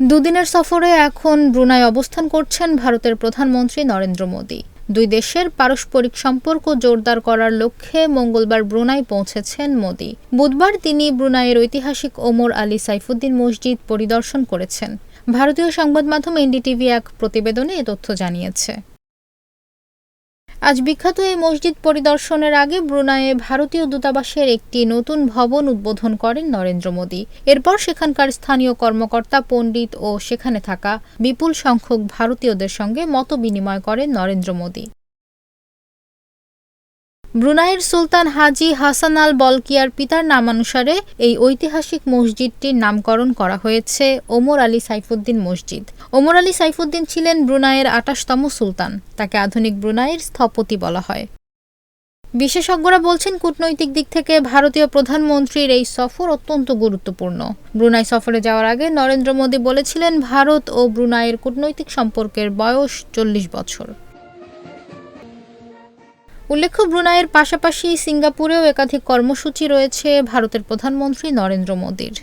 দুদিনের সফরে এখন ব্রুনাই অবস্থান করছেন ভারতের প্রধানমন্ত্রী নরেন্দ্র মোদী। দুই দেশের পারস্পরিক সম্পর্ক জোরদার করার লক্ষ্যে মঙ্গলবার ব্রুনাই পৌঁছেছেন মোদী। বুধবার তিনি ব্রুনাইয়ের ঐতিহাসিক ওমর আলী সাইফুদ্দিন মসজিদ পরিদর্শন করেছেন। ভারতীয় সংবাদ মাধ্যম এনডিটিভি এক প্রতিবেদনে এ তথ্য জানিয়েছে। আজ বিখ্যাত এই মসজিদ পরিদর্শনের আগে ব্রুনাইয়ে ভারতীয় দূতাবাসের একটি নতুন ভবন উদ্বোধন করেন নরেন্দ্র মোদী। এরপর সেখানকার স্থানীয় কর্মকর্তা, পণ্ডিত ও সেখানে থাকা বিপুল সংখ্যক ভারতীয়দের সঙ্গে মত বিনিময় করেন নরেন্দ্র মোদী। ব্রুনাইয়ের সুলতান হাজি হাসান আল বলকিয়ার পিতার নামানুসারে এই ঐতিহাসিক মসজিদটির নামকরণ করা হয়েছে ওমর আলী সাইফুদ্দিন মসজিদ। ওমর আলী সাইফুদ্দিন ছিলেন ব্রুনাইয়ের আটাশতম সুলতান, তাকে আধুনিক ব্রুনাইয়ের স্থপতি বলা হয়। বিশেষজ্ঞরা বলছেন, কূটনৈতিক দিক থেকে ভারতীয় প্রধানমন্ত্রীর এই সফর অত্যন্ত গুরুত্বপূর্ণ। ব্রুনাই সফরে যাওয়ার আগে নরেন্দ্র মোদী বলেছিলেন, ভারত ও ব্রুনাইয়ের কূটনৈতিক সম্পর্কের বয়স চল্লিশ বছর। উল্লেখ্য ব্রুনাইয়ের পাশাপাশি সিঙ্গাপুরেও একাধিক কর্মসূচি রয়েছে ভারতের প্রধানমন্ত্রী নরেন্দ্র মোদীর।